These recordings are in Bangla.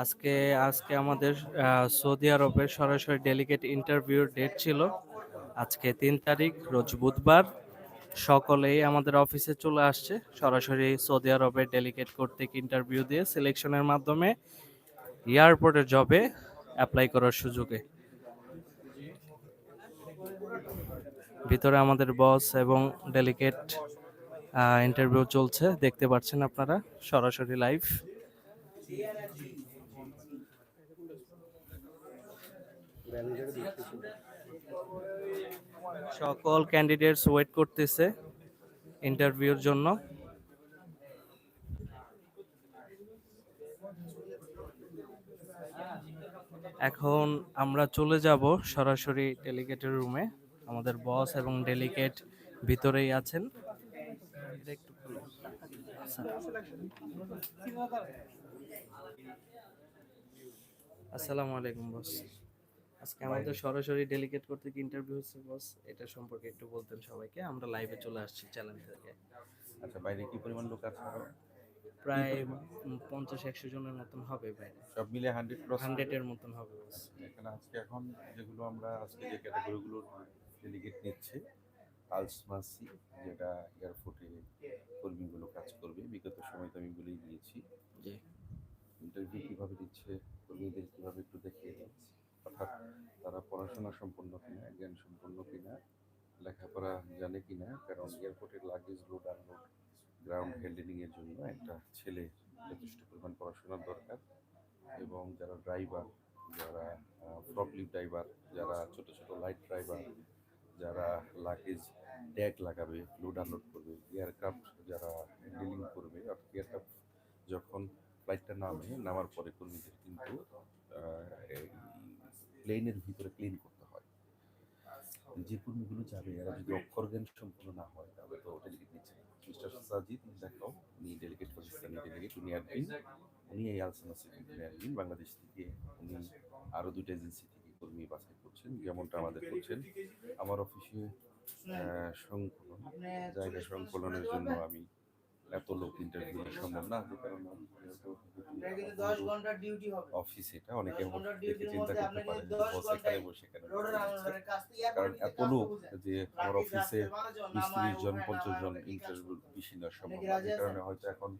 আজকে আজকে আমাদের সৌদি আরবের সরাসরি ডেলিগেট ইন্টারভিউর ডেট ছিল। আজকে তিন তারিখ, রোজ বুধবার। সকলেই আমাদের অফিসে চলে আসছে। সরাসরি সৌদি আরবের ডেলিগেট কর্তৃক ইন্টারভিউ দিয়ে সিলেকশনের মাধ্যমে এয়ারপোর্টের জবে অ্যাপ্লাই করার সুযোগে। ভিতরে আমাদের বস এবং ডেলিগেট ইন্টারভিউ চলছে। দেখতে পাচ্ছেন আপনারা, সরাসরি লাইভ সকল ক্যান্ডিডেটস ওয়েট করতেছে ইন্টারভিউর জন্য। এখন আমরা চলে যাব সরাসরি ডেলিগেটের রুমে আমাদের বস এবং ডেলিগেট ভিতরেই আছেন। আসসালামু আলাইকুম বস আজকে আমাদের সরাসরি ডেলিগেট করতে কি ইন্টারভিউ হচ্ছে বস এটা সম্পর্কে একটু বলতেন সবাইকে। আমরা লাইভে চলে আসছি চ্যানেল থেকে। আচ্ছা বাইরে কি পরিমাণ লোক আছে? প্রায় পঞ্চাশ একশো জনের মতন হবে বাইরে। সব মিলে হান্ড্রেড ক্রস হান্ড্রেডের মতন হবে বস এখানে আজকে এখন যেগুলো আমরা আজকে যে ক্যাটাগরিগুলো ডেলিগেট নিচ্ছে আলস মাসি যেটা এয়ারপোর্টে কর্মীগুলো কাজ করবে বিগত সময় তো আমি বলেই দিয়েছি। যে ইন্টারভিউ কীভাবে দিচ্ছে কর্মীদের কীভাবে একটু দেখিয়ে দিচ্ছে পড়াশোনা সম্পন্ন কিনা, জ্ঞান সম্পন্ন কিনা, লেখাপড়া জানে কিনা, কারণ এয়ারপোর্টের luggage load unload ground handling এর জন্য একটা ছেলে যথেষ্ট পরিমাণ পড়াশোনার দরকার। এবং যারা ড্রাইভার যারা ফ্রকলিফ ড্রাইভার যারা ছোট ছোট লাইট ড্রাইভার যারা লাগেজ ট্যাগ লাগাবে লোড আনলোড করবে এয়ারক্রাফট যারা হ্যান্ডেলিং করবে, অর্থাৎ এয়ারক্রাফট যখন ফ্লাইটটা নামে, নামার পরে কর্মীদের কিন্তু প্লেনের ভিতরে ক্লিন করতে হয়। যে কর্মীগুলো যাবে এরা যদি অক্ষর জ্ঞান সম্পূর্ণ না হয়, তাহলে তো ডেলিগেট নিচ্ছে না। মিস্টার সাজিদ দেখো, উনি ডেলিগেট পাকিস্তানি ডেলিগেট উনি অ্যাডমিন উনি এই আলসানা সেক্রেটারি অ্যাডমিন বাংলাদেশ থেকে উনি আরও দুটো এজেন্সি থেকে কর্মী বাছাই করছেন, যেমনটা আমাদের করছেন। আমার অফিসে সংকলন, জায়গা সংকলনের জন্য আমি এত লোক ইন্টারভিউ সম্ভব না যে কারণে অফিস এটা অনেকে দেখে চিন্তা করতে পারে বস এখানে বসে কেন? কারণ এত লোক যে আমার অফিসে বিশ ত্রিশ জন পঞ্চাশ জন ইন্টারভিউ বেশি নেওয়া সম্ভব না। যে কারণে হয়তো এখন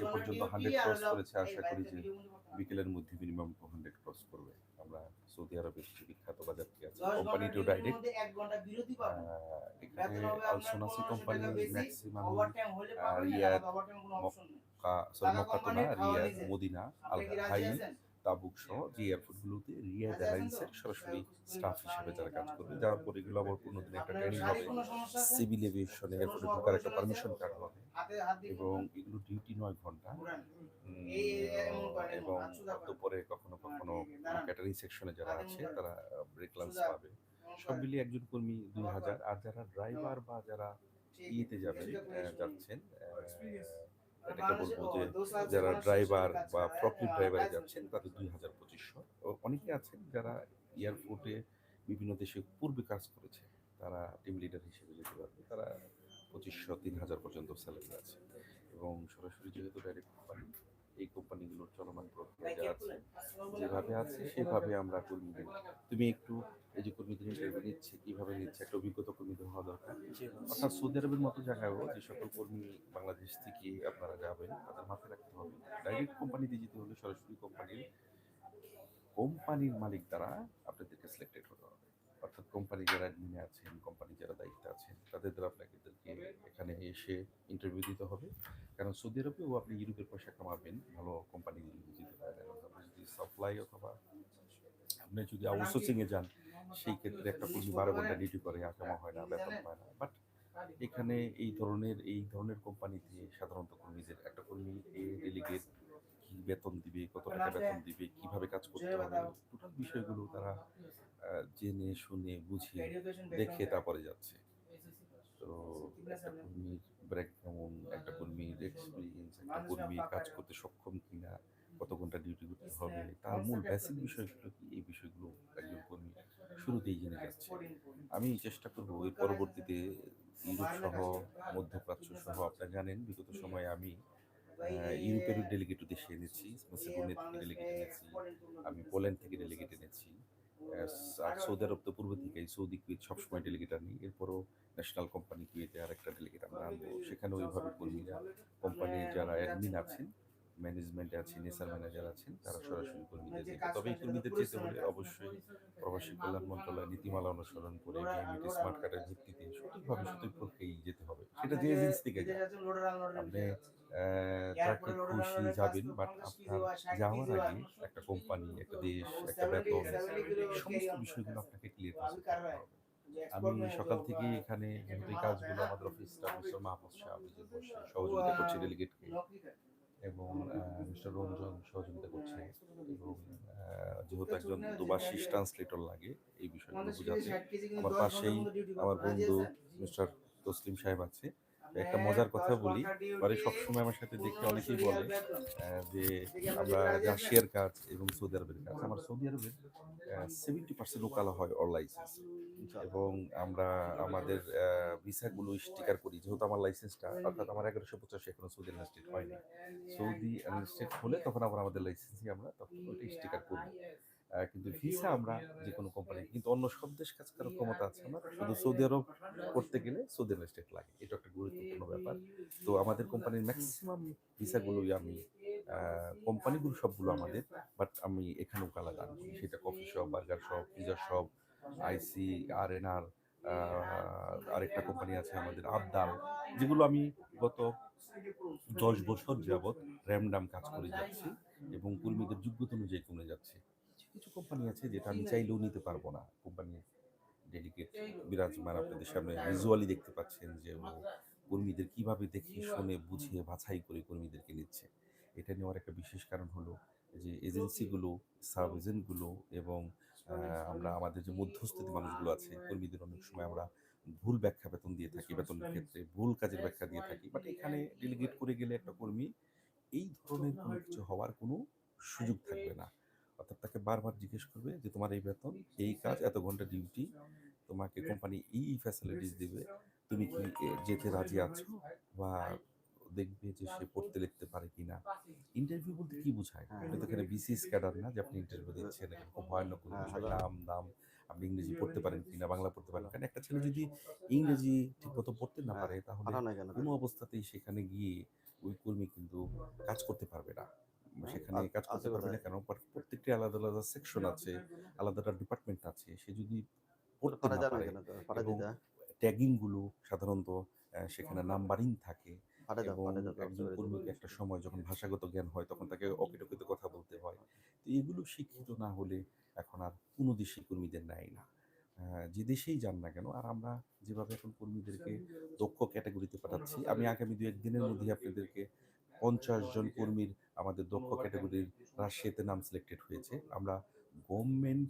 এ পর্যন্ত হান্ড্রেড ক্রস করেছে আশা করি যে বিকেলের মধ্যে মিনিমাম টু হান্ড্রেড ক্রস করবে। আমরা সৌদি আরবের যে বিখ্যাত বাজারটি আছে কোম্পানি টু ডাইরেক্ট এখানে আলসোনাসি কোম্পানি ম্যাক্সিমাম রিয়াদ, নেই। সরি মক্কা তো না রিয়াদ মদিনা আল তাবুক সহ যে এয়ারপোর্টগুলোতে রিয়াদ রাজি এয়ারলাইন্সের সরাসরি স্টাফ হিসেবে যারা কাজ করবে যাওয়ার পরে এগুলো আবার পনেরো দিন একটা ট্রেনিং হবে। কোনো? সিভিল এভিয়েশন এয়ারপোর্টে ঢোকার একটা পারমিশন? কার্ড হবে। এবং এগুলো ডিউটি নয় ঘণ্টা। এবং। দুপুরে কখনো কখনো দাঁড়ান। ক্যাটারিং সেকশনে যারা আছে তারা ব্রেক লাঞ্চ পাবে। সব মিলিয়ে একজন কর্মী দুই হাজার। আর যারা ড্রাইভার বা যারা ইয়েতে যাবেন আহ, যাচ্ছেন এটাকে বলব যে যারা ড্রাইভার বা ফ্রকলিফ ড্রাইভারে যাচ্ছেন তাদের দুই হাজার পঁচিশশো। অনেকে আছেন যারা এয়ারপোর্টে বিভিন্ন দেশে পূর্বে কাজ করেছে তারা টিম লিডার হিসেবে যেতে পারবে তারা পঁচিশশো তিন হাজার পর্যন্ত স্যালারি আছে। এবং সরাসরি যেহেতু ডাইরেক্ট কোম্পানি এই কোম্পানিগুলোর চলমান প্রক্রিয়া যা আছে যেভাবে আছে সেভাবে আমরা কর্মীদের তুমি একটু এই যে কর্মীদের ইন্টারভিউ নিচ্ছে কীভাবে নিচ্ছে একটা অভিজ্ঞতা কর্মীদের হওয়া দরকার। অর্থাৎ সৌদি আরবের মতো জায়গায়ও যে সকল কর্মী বাংলাদেশ থেকে আপনারা যাবেন, তাদের মাথায় রাখতে হবে। ডাইরেক্ট কোম্পানিতে যেতে হলে সরাসরি কোম্পানির কোম্পানির মালিক দ্বারা আপনাদেরকে সিলেক্টেড হতে হবে। অর্থাৎ কোম্পানি যারা অ্যাডমিনে আছেন কোম্পানি যারা দায়িত্বে আছেন, তাদের দ্বারা আপনাদেরকে এখানে এসে ইন্টারভিউ দিতে হবে। কারণ সৌদি আরবেও আপনি ইউরোপের পয়সা কামাবেন, ভালো কোম্পানি যেতে পারেন যদি সাপ্লাই অথবা আপনি যদি আউটসোর্সিং এ যান সেই ক্ষেত্রে একটা কর্মী বারো ঘণ্টা ডিউটি করে আকামা হয় না বেতন পায় না। বাট এখানে এই ধরনের এই ধরনের কোম্পানিতে সাধারণত কর্মীদের একটা কর্মী ডেলিগেট কি বেতন দিবে কত টাকা বেতন দিবে কীভাবে কাজ করতে হবে টোটাল বিষয়গুলো তারা জেনে শুনে বুঝে দেখে তারপরে যাচ্ছে। তো একটা কর্মীর ব্রেক কেমন? একটা কর্মীর এক্সপিরিয়েন্স একটা কর্মী কাজ করতে সক্ষম কিনা কত ঘণ্টা ডিউটি করতে হবে তার মূল বেসিক বিষয়গুলো কি এই বিষয়গুলো একজন কর্মী শুরুতেই জেনে যাচ্ছে আমি চেষ্টা করব এর পরবর্তীতে ইউরোপ সহ মধ্যপ্রাচ্য সহ আপনারা জানেন বিগত সময়ে আমি ইউরোপের ডেলিগেট দেশে এনেছি মেসিডোনিয়া থেকে ডেলিগেট এনেছি আমি পোল্যান্ড থেকে ডেলিগেট এনেছি সৌদি আরব তো পূর্ব থেকেই সৌদি কুয়েত সবসময় ডেলিগেট নেই। এরপরও ন্যাশনাল কোম্পানি কুয়েতে আর একটা ডেলিগেট আমরা আনব। সেখানে ওইভাবে কর্মীরা কোম্পানির যারা অ্যাডমিন আছেন ম্যানেজমেন্টে আছেন এসআর ম্যানেজার আছেন তারা সরাসরি কর্মীদের যেতে তবে এই কর্মীদের যেতে হলে অবশ্যই প্রবাসী কল্যাণ মন্ত্রণালয় নীতিমালা অনুসরণ করে বিএমইটি স্মার্ট কার্ডের ভিত্তিতে সঠিকভাবে সঠিক পক্ষেই যেতে হবে। সেটা যে এজেন্সি থেকে আপনি তাকে খুশি যাবেন বাট আপনার যাওয়ার আগে একটা কোম্পানি একটা দেশ একটা বেতন এই সমস্ত বিষয়গুলো আপনাকে ক্লিয়ার করতে হবে। আমি সকাল থেকে এখানে কাজগুলো আমাদের অফিস স্টাফ মিস্টার শাহ বসে সহযোগিতা করছে ডেলিগেটকে এবং মিস্টার রঞ্জন সহযোগিতা করছে এবং যেহেতু একজন দুবাসী ট্রান্সলেটর লাগে এই বিষয়গুলো বোঝাচ্ছে আমার পাশেই আমার বন্ধু মিস্টার তসলিম সাহেব আছে। একটা মজার কথা বলি। পরে সবসময় আমার সাথে দেখে অনেকেই বলে যে আমরা রাশিয়ার কাজ এবং সৌদি আরবের কাজ আমার সৌদি আরবের সেভেন্টি পার্সেন্ট লোকাল হয় অল লাইসেন্স এবং আমরা আমাদের ভিসাগুলো স্টিকার করি যেহেতু আমার লাইসেন্সটা অর্থাৎ আমার এগারোশো পঁচাশি এখনও সৌদি স্টেট হয়নি। সৌদি স্টেট হলে তখন আবার আমাদের লাইসেন্সই আমরা তখন ওইটা স্টিকার আহ, কিন্তু ভিসা আমরা যে কোনো কোম্পানি কিন্তু অন্য সব দেশ কাজ করার ক্ষমতা আছে আমার শুধু সৌদি আরব করতে গেলে সৌদি আরব স্টেট লাগে। এটা একটা গুরুত্বপূর্ণ ব্যাপার। তো আমাদের কোম্পানির ম্যাক্সিমাম ভিসাগুলোই আমি কোম্পানিগুলো সবগুলো আমাদের বাট আমি এখানেও আলাদা আনছি সেটা coffee shop burger shop pizza shop আইসি আর এন আর আরেকটা কোম্পানি আছে আমাদের আবদাল যেগুলো আমি গত দশ বছর যাবৎ র্যামডাম কাজ করে যাচ্ছি এবং কর্মীদের যোগ্যতা অনুযায়ী কমে যাচ্ছে। কিছু কোম্পানি আছে যেটা আমি চাইলেও নিতে পারব না। কোম্পানির ডেলিগেট বিরাজমান আপনাদের সামনে ভিজুয়ালি দেখতে পাচ্ছেন যে ও কর্মীদের কীভাবে দেখে শুনে বুঝিয়ে বাছাই করে কর্মীদেরকে নিচ্ছে। এটা নেওয়ার একটা বিশেষ কারণ হলো যে এজেন্সিগুলো সাব এজেন্টগুলো এবং আমরা আমাদের যে মধ্যস্থিত মানুষগুলো আছে কর্মীদের অনেক সময় আমরা ভুল ব্যাখ্যা বেতন দিয়ে থাকি বেতনের ক্ষেত্রে ভুল কাজের ব্যাখ্যা দিয়ে থাকি। বাট এখানে ডেলিগেট করে গেলে একটা কর্মী এই ধরনের কোনো কিছু হওয়ার কোনো সুযোগ থাকবে না। অর্থাৎ তাকে বারবার জিজ্ঞেস করবে যে তোমার এই বেতন এই কাজ এত ঘণ্টা ডিউটি তোমাকে কোম্পানি এই ফ্যাসিলিটিস দিবে। তুমি কি যেতে রাজি আছো? বা দেখবে যে সে পড়তে লিখতে পারে কিনা। ইন্টারভিউ বলতে কি বোঝায়? হ্যাঁ। আপনি তো এখানে বিসিএস ক্যাডার না যে আপনি ইন্টারভিউ দিচ্ছেন খুব ভয়ানক কোনো হ্যাঁ। নাম দাম আপনি ইংরেজি পড়তে পারেন কিনা বাংলা পড়তে পারেন কারণ একটা ছেলে যদি ইংরেজি ঠিকমতো পড়তে না হ্যাঁ, পারে তাহলে না কোনো অবস্থাতেই সেখানে গিয়ে ওই কর্মী কিন্তু কাজ করতে পারবে না। সেখানে কাজ করতে পারবে না? কেন পর- প্রত্যেকটি আলাদা আলাদা সেকশন আছে আলাদা আলাদা ডিপার্টমেন্ট আছে। সে যদি পড়তে না পারে ট্যাগিংগুলো সাধারণত সেখানে নাম্বারিং থাকে একজন কর্মীকে একটা সময় যখন ভাষাগত জ্ঞান হয় তখন তাকে অকিটকিত কথা বলতে হয়। তো এগুলো শিক্ষিত না হলে এখন আর কোনো দেশে কর্মীদের নেয় না। যে দেশেই যান না কেন আর আমরা যেভাবে এখন কর্মীদেরকে দক্ষ ক্যাটাগরিতে পাঠাচ্ছি আমি আগামী দু একদিনের মধ্যে আপনাদেরকে পঞ্চাশ জন কর্মীর আমাদের দক্ষ ক্যাটাগরির রাশিয়াতে নাম সিলেক্টেড হয়েছে। আমরা গভর্নমেন্ট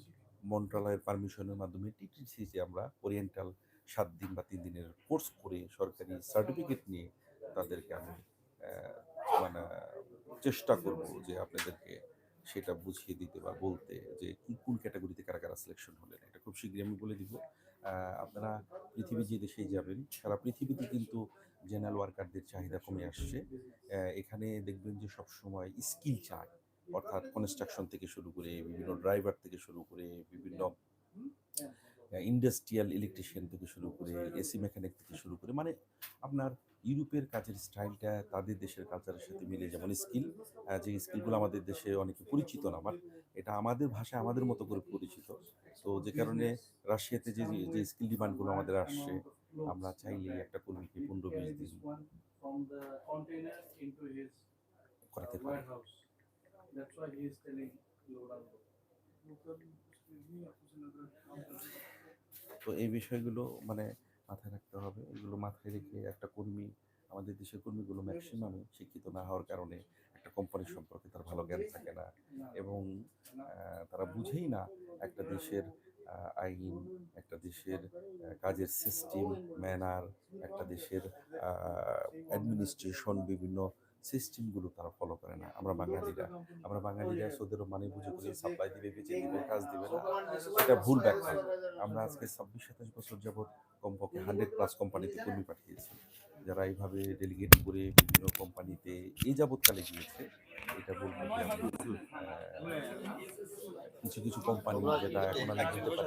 মন্ত্রণালয়ের পারমিশনের মাধ্যমে টিটিসিতে আমরা ওরিয়েন্টাল সাত দিন বা তিন দিনের কোর্স করে সরকারি সার্টিফিকেট নিয়ে তাদেরকে আমি মানে চেষ্টা করব যে আপনাদেরকে সেটা বুঝিয়ে দিতে বা বলতে যে কোন ক্যাটাগরিতে কারা কারা সিলেকশন হলেন। এটা খুব শীঘ্রই আমি বলে দিব। আপনারা পৃথিবী যে দেশেই যাবেন সারা পৃথিবীতে কিন্তু জেনারেল ওয়ার্কারদের চাহিদা কমে আসছে। এখানে দেখবেন যে সবসময় স্কিল চায় অর্থাৎ কনস্ট্রাকশন থেকে শুরু করে বিভিন্ন ড্রাইভার থেকে শুরু করে বিভিন্ন ইন্ডাস্ট্রিয়াল ইলেকট্রিশিয়ান থেকে শুরু করে এসি মেকানিক থেকে শুরু করে মানে আপনার ইউরোপের কাজের স্টাইলটা তাদের দেশের কালচারের সাথে মিলে। যেমন স্কিল যে স্কিলগুলো আমাদের দেশে অনেকে পরিচিত না বাট এটা আমাদের ভাষায় আমাদের মতো করে পরিচিত। তো যে কারণে রাশিয়াতে যে যে স্কিল ডিমান্ডগুলো আমাদের আসছে আমরা চাইলে একটা কর্মীকে পনেরো বিশ দিন করাতে পারি. তো এই বিষয়গুলো মানে মাথায় রাখতে হবে। এগুলো মাথায় রেখে একটা কর্মী আমাদের দেশের কর্মীগুলো ম্যাক্সিমামই শিক্ষিত না হওয়ার কারণে একটা কোম্পানি সম্পর্কে তার ভালো জ্ঞান থাকে না। এবং তারা বুঝেই না একটা দেশের আইন, একটা দেশের কাজের সিস্টেম ম্যানার একটা দেশের অ্যাডমিনিস্ট্রেশন বিভিন্ন সিস্টেমগুলো তারা ফলো করে না। আমরা বাঙালিরা আমরা বাঙালিরা সোদের মানে বুঝে করে সাপ্লাই দিবে, বেঁচে দিবে, কাজ দিবে না। এটা ভুল ব্যাখ্যা। আমরা আজকে ছাব্বিশ, সাতাশ বছর যাবৎ কমপক্ষে হান্ড্রেড প্লাস কোম্পানিতে কর্মী পাঠিয়েছি। যারা এইভাবে ডেলিগেট করে বিভিন্ন কোম্পানিতে এই যাবৎকালে গিয়েছে। এটা বলব কিছু কিছু কোম্পানি যেটা এখন আমি বলতে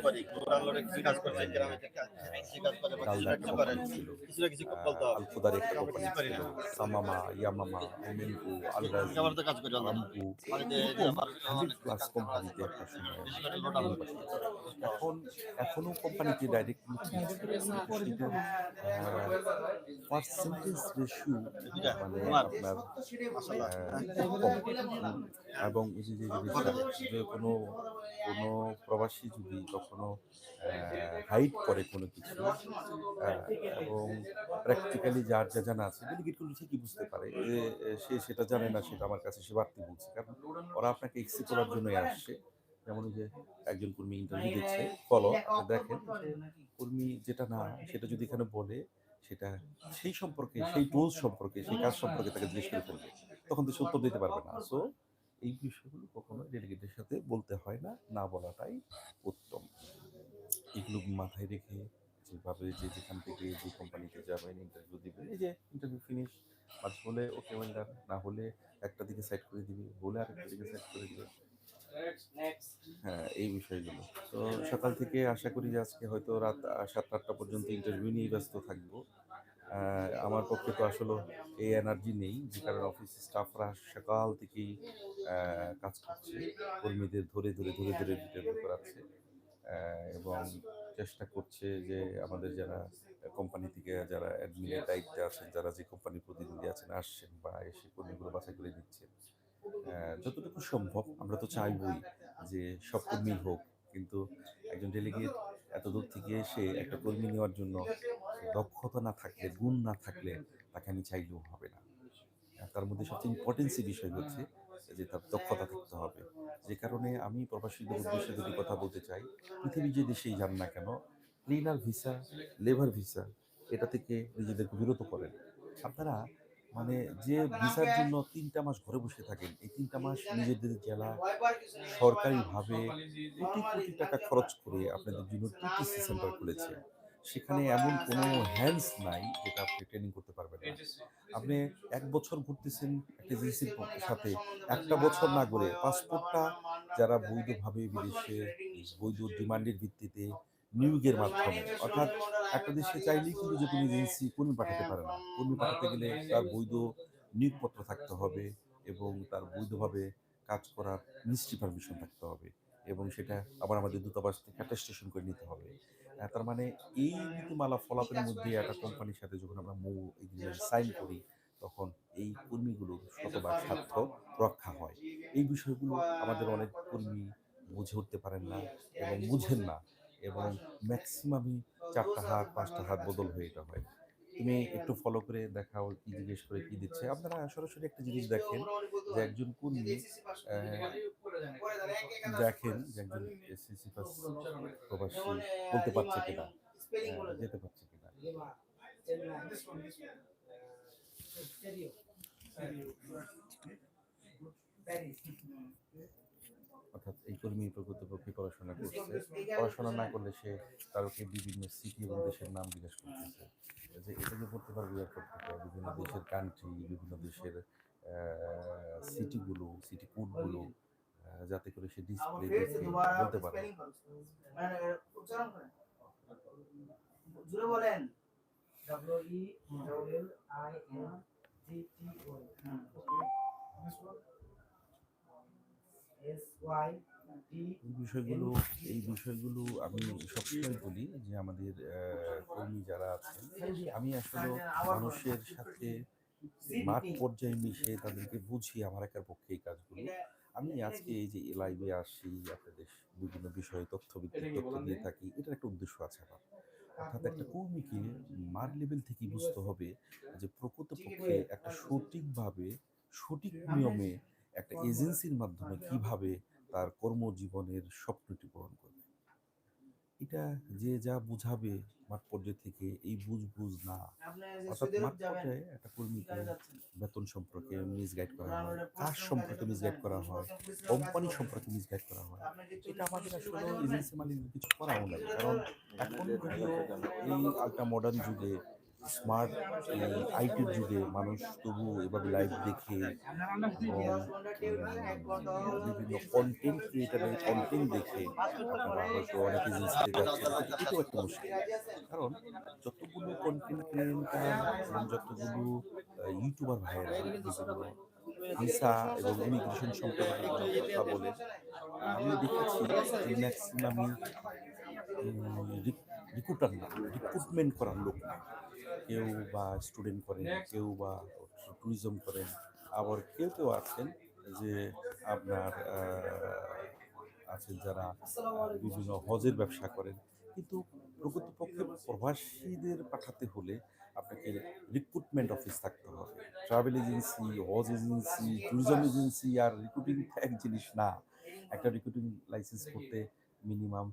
পারি আলফুদার একটা কোম্পানি সামামা ইয়ামামা এমএনকো আলরাজ রামকো হান্ড্রেড প্লাস কোম্পানিতে একটা সময় আমি পাঠিয়েছি। এখন এখনও কোম্পানিতে ডাইরেক্ট সেটার পার্সেন্টেজ রেশিও মানে কম এবং যে যে কোনো কোনো প্রবাসী যদি কখনো হাইট করে কোনো কিছু এবং প্র্যাকটিক্যালি যার যা জানা আছে ডেলিগেট করলে ঠিকই বুঝতে পারে যে সে সেটা জানে না সেটা আমার কাছে সে বাড়তি বলছে। কারণ ওরা আপনাকে এক্সি করার জন্যই আসছে। যেমন যে একজন কর্মী ইন্টারভিউ দিচ্ছে ফলো দেখেন কর্মী যেটা না সেটা যদি এখানে বলে সেটা সেই সম্পর্কে সেই টুলস সম্পর্কে সেই কাজ সম্পর্কে তাকে জিজ্ঞেস করে করবে তখন তো সে উত্তর দিতে পারবে না। সো এই বিষয়গুলো কখনো ডেলিগেটের সাথে বলতে হয় না না বলাটাই উত্তম। এগুলো মাথায় রেখে যেভাবে যে যেখান থেকে যে কোম্পানিতে যাবেন ইন্টারভিউ দিবেন এই যে ইন্টারভিউ ফিনিশ আজ হলে ওকে ওয়েন্ডার না হলে একটা দিকে সাইড করে দিবে বলে আরেকটা দিকে সাইড করে দিবে। হ্যাঁ এই বিষয়গুলো তো সকাল থেকে আশা করি যে আজকে হয়তো রাত সাতটা আটটা পর্যন্ত ইন্টারভিউ নিয়ে ব্যস্ত থাকব। আমার পক্ষে তো আসলে এই এনার্জি নেই, যে কারণে অফিস স্টাফরা সকাল থেকেই কাজ করছে, কর্মীদের ধরে ধরে ধরে ধরে ইন্টারভিউ করাচ্ছে। এবং চেষ্টা করছে যে আমাদের যারা কোম্পানি থেকে যারা অ্যাডমিনের দায়িত্বে আছেন, যারা যে কোম্পানির প্রতিনিধি আছেন, আসছেন বা এসে কর্মীগুলো বাছাই করে দিচ্ছেন যতটুকু সম্ভব আমরা তো চাইবই যে সব কর্মী হোক, কিন্তু একজন ডেলিগেট এত দূর থেকে এসে একটা কর্মী নেওয়ার জন্য দক্ষতা না থাকলে, গুণ না থাকলে তাকে আমি চাইলেও হবে না। তার মধ্যে সবচেয়ে ইম্পর্টেন্সি বিষয় হচ্ছে যে তার দক্ষতা থাকতে হবে। যে কারণে আমি প্রবাসীদের উদ্দেশ্যে যদি কথা বলতে চাই, পৃথিবী যে দেশেই যান না কেন ক্লিনার ভিসা লেবার ভিসা এটা থেকে নিজেদেরকে বিরত করেন। আপনারা মানে যে ভিসার জন্য তিনটা মাস ঘরে বসে থাকেন, এই তিনটা মাস নিজেদের জেলা সরকারিভাবে কোটি কোটি টাকা খরচ করে আপনাদের জন্য টিটিসি সেন্টার খুলেছে। সেখানে এমন কোনো হ্যান্ডস নাই যেটা আপনি ট্রেনিং করতে পারবেন না। আপনি এক বছর ঘুরতেছেন একটা এজেন্সির সাথে, একটা বছর না করে পাসপোর্টটা যারা বৈধভাবে বিদেশে বৈধ ডিমান্ডের ভিত্তিতে নিয়োগের মাধ্যমে অর্থাৎ একটা দেশে চাইলেই কিন্তু যে কোনো এজেন্সি কর্মী পাঠাতে পারে না কর্মী পাঠাতে গেলে তার বৈধ নিয়োগপত্র থাকতে হবে এবং তার বৈধভাবে কাজ করার মিনিস্ট্রি পারমিশন থাকতে হবে এবং সেটা আবার আমাদের দূতাবাস থেকে অ্যাটেস্টেশন করে নিতে হবে তার মানে এই নীতিমালা ফলাফলের মধ্যে একটা কোম্পানির সাথে যখন আমরা মৌ এগ্রিমেন্ট সাইন করি তখন এই কর্মীগুলোর শতভাগ স্বার্থ রক্ষা হয় এই বিষয়গুলো আমাদের অনেক কর্মী বুঝে উঠতে পারেন না এবং বুঝেন না এবং ম্যাক্সিমামই চারটা হাত পাঁচটা হাত বদল হয়ে এটা হয়। তুমি একটু ফলো করে দেখাও কি জিজ্ঞেস করে কি দিচ্ছে। আপনারা সরাসরি একটা জিনিস দেখেন যে একজন আহ, দেখেন যে একজন প্রবাসী বলতে পারছে কিনা যেতে পারছে কিনা। অর্থাৎ এই কর্মী প্রকৃতপক্ষে পড়াশোনা করছে। পড়াশোনা না করলে সে কারোকে বিভিন্ন সিটি এবং দেশের নাম জিজ্ঞেস করতেছে। যে এটা যে করতে পারবে এয়ারপোর্ট থেকে বিভিন্ন দেশের কান্ট্রি বিভিন্ন দেশের সিটিগুলো সিটি কোডগুলো যাতে করে সে ডিসপ্লে দেখে বলতে পারে। জুড়ে বলেন। W E L I N বিষয়গুলো এই বিষয়গুলো আমি সবসময় বলি যে আমাদের কর্মী যারা আছেন আমি আসলে মানুষের সাথে মাঠ পর্যায়ে মিশে তাদেরকে বুঝি আমার একার পক্ষে এই কাজগুলো। আমি আজকে এই যে লাইভে আসি আপনাদের বিভিন্ন বিষয়ে তথ্য ভিত্তিক তথ্য দিয়ে থাকি এটার একটা উদ্দেশ্য আছে আমার। অর্থাৎ একটা কর্মীকে মার লেভেল থেকে বুঝতে হবে যে প্রকৃতপক্ষে একটা সঠিকভাবে সঠিক নিয়মে একটা এজেন্সির মাধ্যমে কীভাবে তার কর্মজীবনের স্বপ্নটি পূরণ করবে। এটা যে যা বুঝাবে মাঠ পর্যায় থেকে এই বুঝ বুঝ না। অর্থাৎ মাঠ পর্যায়ে একটা কর্মীকে বেতন সম্পর্কে মিসগাইড করা হয় কাজ সম্পর্কে মিসগাইড করা হয় কোম্পানি সম্পর্কে মিসগাইড করা হয়। এটা আমাদের আসলে এজেন্সি মালিক কিছু করাও নাই কারণ এখন যদিও এই আলট্রা মডার্ন যুগে স্মার্ট আইটির যুগে মানুষ তবু এভাবে লাইভ দেখে বিভিন্ন কন্টেন্ট ক্রিয়েটারের কন্টেন্ট দেখে আপনারা হয়তো অনেক একটা মুশকিল। কারণ যতগুলো কন্টেন্ট ক্রিয়েটার এবং যতগুলো ইউটিউবার ভাইয়েরা ভিসা এবং ইমিগ্রেশন সম্পর্কে কথা বলে আমি দেখেছি যে ম্যাক্সিমামই রিক্রুটার না রিক্রুটমেন্ট করার লোক না। কেউ বা স্টুডেন্ট করেন কেউ বা ট্যুরিজম করেন আবার কেউ কেউ আছেন যে আপনার আছেন যারা বিভিন্ন হজের ব্যবসা করেন। কিন্তু প্রকৃতপক্ষে প্রবাসীদের পাঠাতে হলে আপনাকে রিক্রুটমেন্ট অফিস থাকতে হবে। ট্রাভেল এজেন্সি হজ এজেন্সি ট্যুরিজম এজেন্সি আর রিক্রুটিং এক জিনিস না। একটা রিক্রুটিং লাইসেন্স করতে মিনিমাম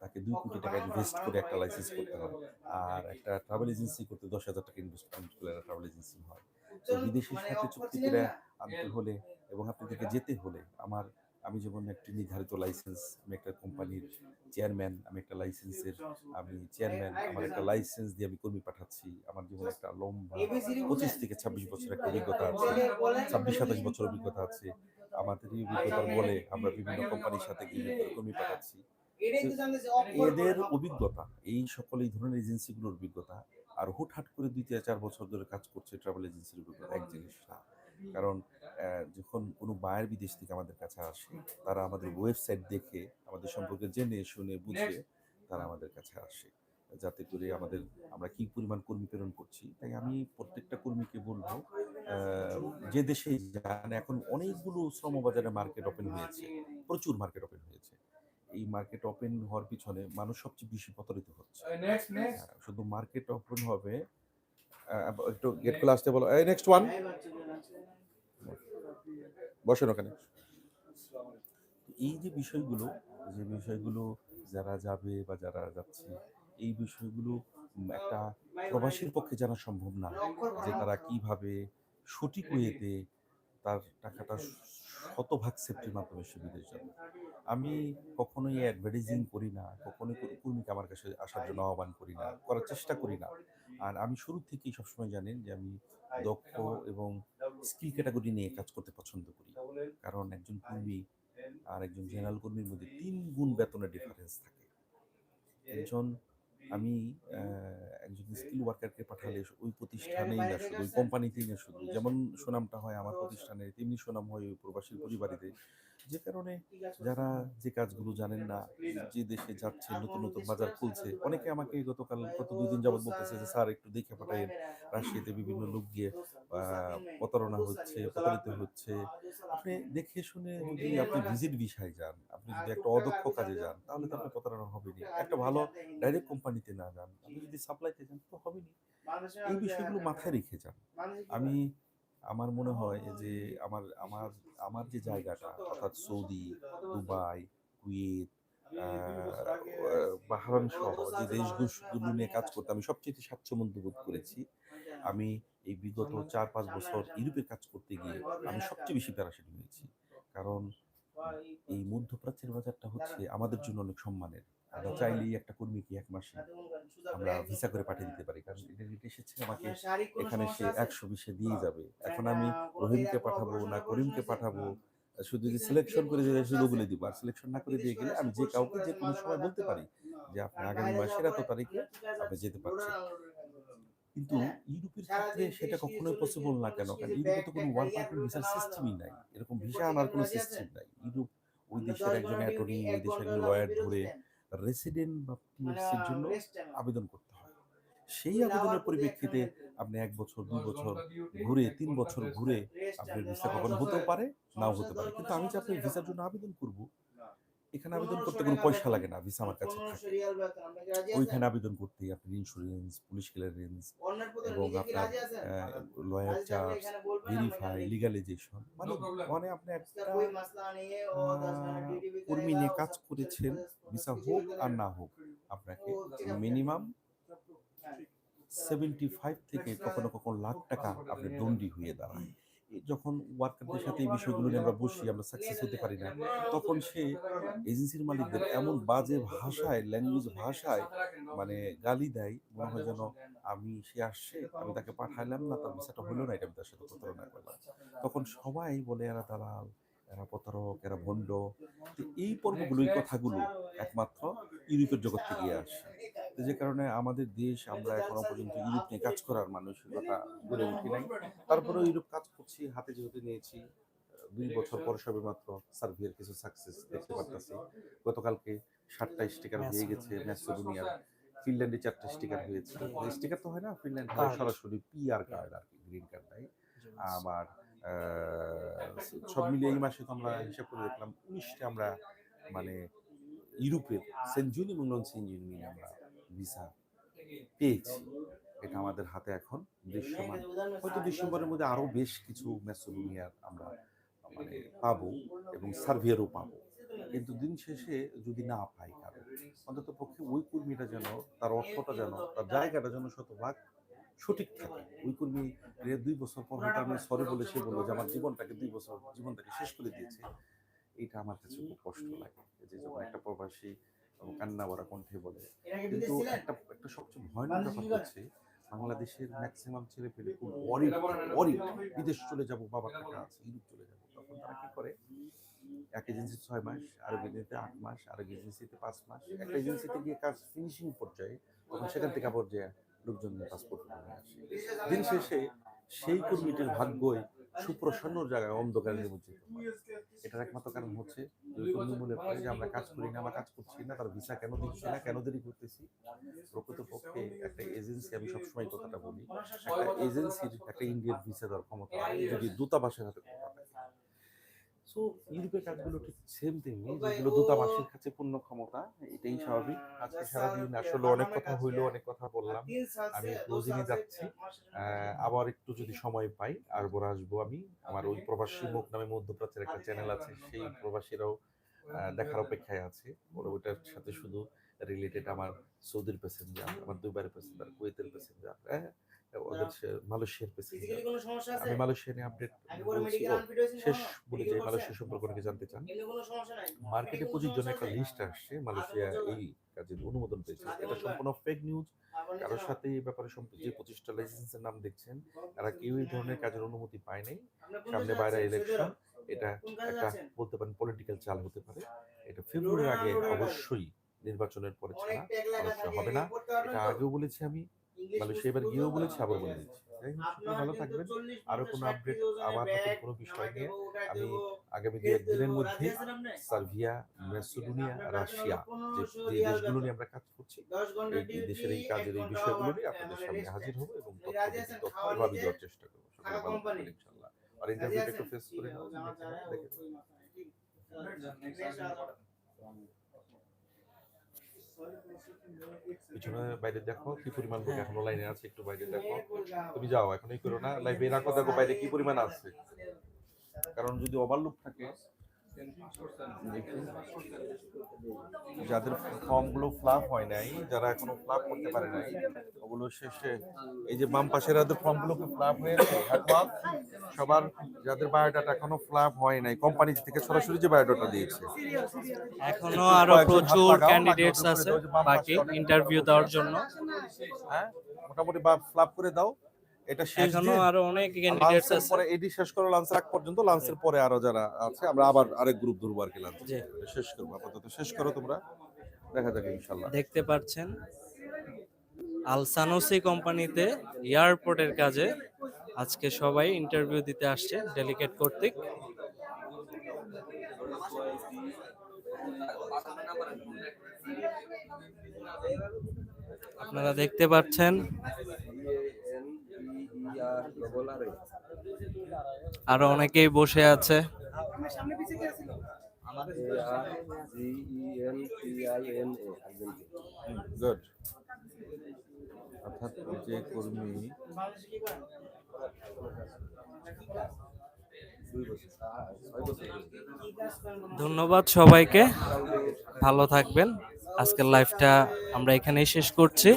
তাকে দুই কোটি টাকা ইনভেস্ট করে একটা লাইসেন্স করতে হয়। আর একটা ট্রাভেল এজেন্সি করতে দশ হাজার টাকা ইনভেস্টমেন্ট করে একটা ট্রাভেল এজেন্সি হয়। তো বিদেশের সাথে চুক্তি করে আনতে হলে এবং আপনাদেরকে যেতে হলে আমার আমি যেমন একটি নির্ধারিত লাইসেন্স আমি একটা কোম্পানির চেয়ারম্যান আমি একটা লাইসেন্সের আমি চেয়ারম্যান আমার একটা লাইসেন্স দিয়ে আমি কর্মী পাঠাচ্ছি। আমার জীবনে একটা লম্বা পঁচিশ থেকে ছাব্বিশ বছর একটা অভিজ্ঞতা আছে। ছাব্বিশ সাতাশ বছর অভিজ্ঞতা আছে। আমাদের এই অভিজ্ঞতার বলে আমরা বিভিন্ন কোম্পানির সাথে গিয়ে কর্মী পাঠাচ্ছি। এদের অভিজ্ঞতা। এই সকল এই ধরনের এজেন্সিগুলোর অভিজ্ঞতা আর হুটহাট করে দুই থেকে চার বছর ধরে কাজ করছে ট্রাভেল এজেন্সির অভিজ্ঞতা এক জিনিস না। কারণ যখন কোনো বায়ের বিদেশ থেকে আমাদের কাছে আসে তারা আমাদের ওয়েবসাইট দেখে আমাদের সম্পর্কে জেনে শুনে বুঝে তারা আমাদের কাছে আসে। যাতে করে আমাদের আমরা কি পরিমাণ কর্মী প্রেরণ করছি তাই আমি প্রত্যেকটা কর্মীকে বলব যে দেশে যান এখন অনেকগুলো শ্রমবাজারে মার্কেট ওপেন হয়েছে প্রচুর মার্কেট ওপেন হয়েছে। এই মার্কেট ওপেন হওয়ার পিছনে মানুষ সবচেয়ে বেশি প্রতারিত হচ্ছে. হ্যাঁ, শুধু মার্কেট ওপেন হবে একটু গেট খুলে আসতে বলো। এই নেক্সট ওয়ান বসেন ওখানে। এই যে বিষয়গুলো যে বিষয়গুলো যারা যাবে বা যারা যাচ্ছে এই বিষয়গুলো একটা প্রবাসীর পক্ষে জানা সম্ভব না যে তারা কীভাবে সঠিক ওয়েতে তার টাকাটা শতভাগ সেফটির মাধ্যমে সে বিদেশ যাবে। আমি কখনোই অ্যাডভার্টাইজিং করি না, কখনোই কর্মীকে আমার কাছে আসার জন্য আহ্বান করি না, করার চেষ্টা করি না। আর আমি শুরু থেকেই সবসময় জানেন যে আমি দক্ষ এবং স্কিল ক্যাটাগরি নিয়ে কাজ করতে পছন্দ করি। কারণ একজন কর্মী আর একজন জেনারেল কর্মীর মধ্যে তিন গুণ বেতনের ডিফারেন্স থাকে। একজন আমি একজন স্কিল ওয়ার্কারকে পাঠালে ওই প্রতিষ্ঠানেই না শুধু ওই কোম্পানিতেই না শুধু যেমন সুনামটা হয় আমার প্রতিষ্ঠানে তেমনি সুনাম হয় ওই প্রবাসী পরিবারেতে। যে কারণে যারা যে কাজগুলো জানেন না যে দেশে যাচ্ছে নতুন নতুন বাজার খুলছে অনেকে আমাকে গতকাল গত দুই দিন যাবত বলতেছে যে স্যার একটু দেখে পাঠাইন রাশিয়াতে বিভিন্ন লোক গিয়ে প্রতারণা হচ্ছে প্রতারিত হচ্ছে। আপনি দেখে শুনে যদি আপনি ভিজিট ভিসায় যান আপনি যদি একটা অদক্ষ কাজে যান তাহলে তো আপনার প্রতারণা হবেনি একটা ভালো ডাইরেক্ট কোম্পানিতে না যান। আপনি যদি সাপ্লাইতে যান তো হবেনি এই বিষয়গুলো মাথায় রেখে যান। আমি আমার মনে হয় যে আমার আমার আমার যে জায়গাটা, অর্থাৎ সৌদি, দুবাই, কুয়েত বাহরান সহ যে দেশগুলো নিয়ে কাজ করতে আমি সবচেয়ে স্বাচ্ছন্দ্য বোধ করেছি, আমি এই বিগত চার পাঁচ বছর ইউরোপে কাজ করতে গিয়ে আমি সবচেয়ে বেশি প্যারাশিট হয়েছি। কারণ এই মধ্যপ্রাচ্যের বাজারটা হচ্ছে আমাদের জন্য অনেক সম্মানের। আমরা চাইলেই একটা কর্মীকে এক মাসে আমরা ভিসা করে পাঠিয়ে দিতে পারি। কারণ এটা রেট এসেছে আমাকে এখানে সে একশো বিশে দিয়ে যাবে। এখন আমি রহিমকে পাঠাবো না করিমকে পাঠাবো শুধু যদি সিলেকশন করে দিয়ে শুধু বলে দিব। আর সিলেকশন না করে দিয়ে গেলে আমি যে কাউকে যে কোনো সময় বলতে পারি যে আপনি আগামী মাসের এত তারিখে আপনি যেতে পারছেন কিন্তু ইউরোপের ক্ষেত্রে সেটা কখনোই পসিবল না কেন? কারণ ইউরোপে তো কোনো ওয়ার্ক পারমিট ভিসার সিস্টেমই নাই। এরকম ভিসা আনার কোনো সিস্টেম নাই। ইউরোপ ওই দেশের একজন অ্যাটর্নি ওই দেশের লয়ার ধরে রেসিডেন্ট বা পিএসসির জন্য আবেদন করতে হয়। সেই আবেদনের পরিপ্রেক্ষিতে আপনি এক বছর দুই বছর ঘুরে তিন বছর ঘুরে আপনার ভিসা কখনো হতেও পারে নাও হতে পারে। কিন্তু আমি যে আপনার ভিসার জন্য আবেদন করব এখানে আবেদন করতে কোনো পয়সা লাগে না ভিসা আমার কাছে থাকে। ওইখানে আবেদন করতে আপনার ইন্স্যুরেন্স পুলিশ ক্লিয়ারেন্স এবং আপনার লয়ার চার্জ ভেরিফাই লিগালাইজেশন মানে মানে আপনি একটা কর্মী নিয়ে কাজ করেছেন ভিসা হোক আর না হোক আপনাকে মিনিমাম সেভেন্টি ফাইভ থেকে কখনো কখনো লাখ টাকা আপনি দণ্ডি হয়ে দাঁড়ায় যখন ওয়ার্কারদের সাথে এই বিষয়গুলো নিয়ে আমরা বসি, আমরা সাকসেস হতে পারি না, তখন সে এজেন্সির মালিকদের এমন বাজে ভাষায় ল্যাঙ্গুয়েজ ভাষায় মানে গালি দেয়, মনে হয় যেন আমি, সে আসছে, আমি তাকে পাঠাইলাম না, তার ভিসাটা হলো না, এটা আমি তার সাথে প্রতারণা করলাম। তখন সবাই বলে এরা দালাল এরা প্রতারক এরা ভণ্ড। এই পর্বগুলো এই কথাগুলো একমাত্র ইউরোপের জগৎ থেকে আসে। তো যে কারণে আমাদের দেশ আমরা এখনও পর্যন্ত ইউরোপ নিয়ে কাজ করার মানসিকতা গড়ে উঠি নাই। তারপরেও ইউরোপ কাজ করছি হাতে যেহেতু নিয়েছি দুই বছর পর সবে মাত্র সার্ভিয়ার কিছু সাকসেস দেখতে পারতেছি। গতকালকে ষাটটা স্টিকার হয়ে গেছে ম্যাসেডোনিয়ার। ফিনল্যান্ডে চারটা স্টিকার হয়েছে। স্টিকার তো হয় না ফিনল্যান্ড. সরাসরি পিআর কার্ড আর কি গ্রিন কার্ড নাই আমার সব মিলিয়ে এই মাসে তো আমরা হিসাব করে দেখলাম উনিশটা আমরা মানে ইউরোপের সেনজুন এবং নন সেনজুন মিলে আমরা ভিসা পেয়েছি। এটা আমাদের হাতে এখন দৃশ্যমান। হয়তো ডিসেম্বরের মধ্যে আরও বেশ কিছু ম্যাসোডোনিয়ার আমরা মানে পাবো এবং সার্ভিয়ারও পাবো। কিন্তু দিন শেষে যদি না পাই কারও অন্তত পক্ষে ওই কর্মীটা যেন তার অর্থটা যেন তার জায়গাটা যেন শতভাগ সঠিক থাকে। ওই কর্মী দুই বছর পর হয়তো আমি সরি বলে সে বলল যে আমার জীবনটাকে দুই বছর জীবনটাকে শেষ করে দিয়েছে। এটা আমার কাছে খুব কষ্ট লাগে যে যখন একটা প্রবাসী কান্না ভরা কণ্ঠে বলে। কিন্তু একটা একটা সবচেয়ে ভয়ানক ব্যাপার হচ্ছে বাংলাদেশের ম্যাক্সিমাম ছেলে পেলে খুব অরিট অরিট বিদেশ চলে যাব বাবার টাকা আছে ইউরোপ চলে যাব। তখন তারা কি করে? এক এজেন্সি ছয় মাস আর এজেন্সিতে আট মাস আর এক এজেন্সিতে পাঁচ মাস। একটা এজেন্সিতে গিয়ে কাজ ফিনিশিং পর্যায়ে তখন সেখান থেকে আবার যে লোকজন পাসপোর্ট নিয়ে আসে। দিন শেষে সেই কর্মীটির ভাগ্যই সুপ্রসন্নর জায়গায় অন্ধকারে নিমজ্জিত এটার একমাত্র কারণ হচ্ছে, যে ওই কর্মী মনে করে যে আমরা কাজ করি না, আমরা কাজ করছি না, তার ভিসা কেন দিচ্ছি না, কেন দেরি করতেছি? প্রকৃতপক্ষে একটা এজেন্সি আমি সবসময় কথাটা বলি, একটা এজেন্সির একটা ইন্ডিয়ান ভিসা দেওয়ার ক্ষমতা, যদি দূতাবাসের হাতে সো ইউরোপের কাজগুলো ঠিক সেম তেমনি যেগুলো দূতাবাসের কাছে পূর্ণ ক্ষমতা এটাই স্বাভাবিক। আজকে সারাদিন আসলে অনেক কথা হইল অনেক কথা বললাম। আমি যাচ্ছি। আবার একটু যদি সময় পাই আর বড় আসব আমি। আমার ওই প্রবাসী মুখ নামে মধ্যপ্রাচ্যের একটা চ্যানেল আছে সেই প্রবাসীরাও দেখার অপেক্ষায় আছে। ওরা ওইটার সাথে শুধু রিলেটেড আমার সৌদির প্যাসেঞ্জার আমার দুবাইয়ের প্যাসেঞ্জার কুয়েতের প্যাসেঞ্জার হ্যাঁ ওদের মালয়েশিয়ার আমি মালয়েশিয়া নিয়ে আপডেট শেষ বলে যে মালয়েশিয়া সম্পর্কে অনেকে জানতে চান? মার্কেটে একটা লিস্ট আসছে মালয়েশিয়া এই কাজের অনুমোদন পেয়েছে। এটা সম্পূর্ণ ফেক নিউজ কারোর সাথে এই ব্যাপারে যে পঁচিশটা লাইসেন্সের নাম দেখছেন তারা কেউ এই ধরনের কাজের অনুমতি পায় নাই। সামনে বাইরে ইলেকশন এটা একটা বলতে পারেন পলিটিক্যাল চাল হতে পারে। এটা ফেব্রুয়ারির আগে অবশ্যই নির্বাচনের পরে ছাড়া হবে না। এটা আগেও বলেছি আমি মালয়েশিয়া এবার গিয়েও বলেছি আবার বলে দিচ্ছি। ভালো থাকবেন। আরও কোনো আপডেট আমার নতুন কোনো বিষয় নিয়ে আমি আগামী দু একদিনের মধ্যে সার্বিয়া মেসোডোনিয়া রাশিয়া যে দেশগুলো নিয়ে আমরা কাজ করছি এই দেশের এই কাজের এই বিষয়গুলো নিয়ে আপনাদের সামনে হাজির হব এবং দেওয়ার চেষ্টা করব। সকলে ভালো থাকবেন ইনশাল্লাহ আর ইন্টারভিউটা একটু ফেস করে নাও দেখে পিছনে বাইরে দেখো কি পরিমাণ লোক এখনও লাইনে আছে একটু বাইরে দেখো। তুমি যাও এখনই করো না। লাইভে রাখো দেখো বাইরে কি পরিমাণ আছে। কারণ যদি ওভারলুক থাকে। যাদের ফর্মগুলো ফ্লাপ হয় নাই যারা এখনও ফ্লাপ করতে পারে নাই ওগুলো শেষে এই যে বাম পাশের যাদের ফর্মগুলো ফ্লাপ হয়েছে সবার যাদের বায়োডাটা এখনও ফ্লাপ হয় নাই কোম্পানি থেকে সরাসরি যে বায়োডাটা দিয়েছে। এখনও আরও প্রচুর ক্যান্ডিডেটস আছে বাকি ইন্টারভিউ দেওয়ার জন্য। হ্যাঁ মোটামুটি বা ফ্লাপ করে দাও। এটা শেষ এখনও আরও অনেক ক্যান্ডিডেটস লাঞ্চের আছে। পরে এডি শেষ করো লাঞ্চের আগ পর্যন্ত লাঞ্চের পরে আরও যারা আছে আমরা আবার আরেক গ্রুপ ধরবো আর কি লাঞ্চ শেষ করব আপাতত শেষ করো তোমরা। দেখা যাক ইনশাল্লাহ দেখতে পাচ্ছেন আলসানোসি কোম্পানিতে এয়ারপোর্টের কাজে আজকে সবাই ইন্টারভিউ দিতে আসছে ডেলিগেট কর্তৃক। আপনারা দেখতে পাচ্ছেন আরও অনেকেই বসে আছে। গুড। অর্থাৎ যে কর্মী। ধন্যবাদ সবাইকে। ভালো থাকবেন। আজকের লাইভটা আমরা এখানেই শেষ করছি।